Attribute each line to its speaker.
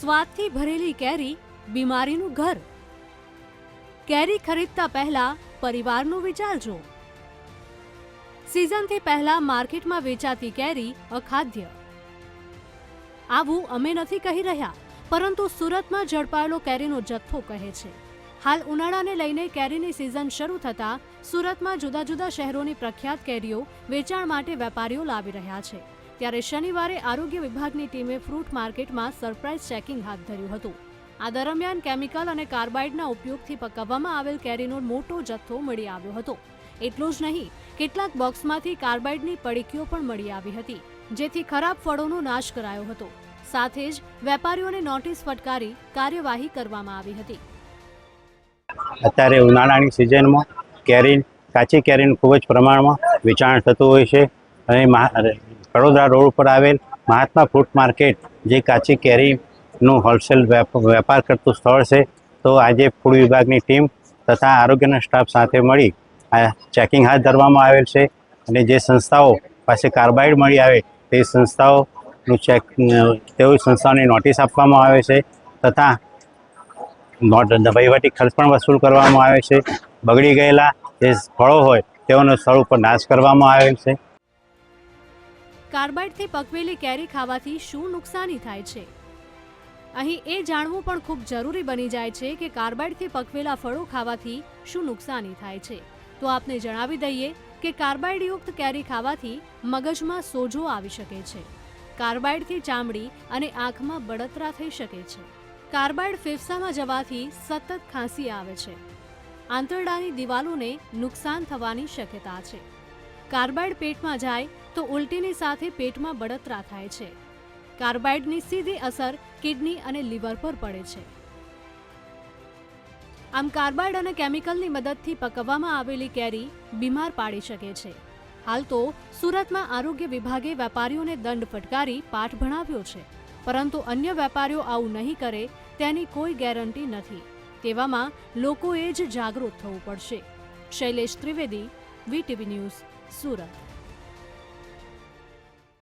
Speaker 1: સ્વાદથી ભરેલી કેરી, બીમારીનું ઘર. કેરી ખરીદતા પહેલા પરિવારનું વિચારજો. સિઝનથી પહેલા માર્કેટમાં વેચાતી કેરી અખાદ્ય. આવું અમે નથી કહી રહ્યા, પરંતુ સુરતમાં ઝડપાયેલો કેરીનો જથ્થો કહે છે. હાલ ઉનાળાને લઈને કેરીની સિઝન શરૂ થતાં સુરતમાં જુદા જુદા શહેરોની પ્રખ્યાત કેરીઓ વેચાણ માટે વેપારીઓ લાવી રહ્યા છે. ત્યારે શનિવારે આરોગ્ય વિભાગની ટીમે ફ્રૂટ માર્કેટમાં સરપ્રાઇઝ ચેકિંગ હાથ ધર્યું હતું. આ દરમિયાન કેમિકલ અને કાર્બાઇડના ઉપયોગથી પકવવામાં આવેલ કેરીનો મોટો જથ્થો મળી આવ્યો હતો. એટલું જ નહીં, કેટલાક બોક્સમાંથી કાર્બાઇડની પડીકીઓ પણ મળી આવી હતી, જેથી ખરાબ ફળોનો નાશ કરાયો હતો. સાથે જ વેપારીઓને નોટિસ ફટકારી કાર્યવાહી કરવામાં આવી હતી.
Speaker 2: અત્યારે ઉનાળાની સિઝનમાં કેરી, કાચી કેરીનું ખૂબ જ પ્રમાણમાં વેચાણ થતું હોય છે અને વડોદરા રોડ ઉપર આવેલ મહાત્મા ફ્રૂટ માર્કેટ, જે કાચી કેરીનું હોલસેલ વેપાર કરતું સ્થળ છે. તો આજે ફૂડ વિભાગની ટીમ તથા આરોગ્યના સ્ટાફ સાથે મળી આ ચેકિંગ હાથ ધરવામાં આવેલ છે અને જે સંસ્થાઓ પાસે કાર્બાઇડ મળી આવે તે સંસ્થાઓનું ચેક તેવી સંસ્થાઓની નોટિસ આપવામાં આવે છે તથા વહીવટી ખર્ચ પણ વસૂલ કરવામાં આવે છે. બગડી ગયેલા જે ફળો હોય તેઓનો સ્થળ ઉપર નાશ કરવામાં આવેલ છે.
Speaker 1: કાર્બાઇડથી પકવેલી કેરી ખાવાથી શું નુકસાની થાય છે? અહીં એ જાણવું પણ ખૂબ જરૂરી બની જાય છે કે કાર્બાઇડથી પકવેલા ફળો ખાવાથી શું નુકસાની થાય છે. તો આપને જણાવી દઈએ કે કાર્બાઇડયુક્ત કેરી ખાવાથી મગજમાં સોજો આવી શકે છે. કાર્બાઇડથી ચામડી અને આંખમાં બળતરા થઈ શકે છે. કાર્બાઇડ ફેફસામાં જવાથી સતત ખાંસી આવે છે. આંતરડાની દિવાલોને નુકસાન થવાની શક્યતા છે. કાર્બાઇડ પેટમાં જાય તો ઉલટીની સાથે પેટમાં બળતરા થાય છે. કાર્બાઇડની સીધી અસર કિડની અને લીવર પર પડે છે. આમ કાર્બાઇડ અને કેમિકલની મદદથી પકવવામાં આવેલી કેરી બીમાર પાડી શકે છે. હાલ તો સુરતમાં આરોગ્ય વિભાગે વેપારીઓને દંડ ફટકારી પાઠ ભણાવ્યો છે. પરંતુ અન્ય વેપારીઓ આવું નહીં કરે તેની કોઈ ગેરંટી નથી. તેવામાં લોકોએ જ જાગૃત થવું પડશે. Shailesh Trivedi, VTV news, Surat.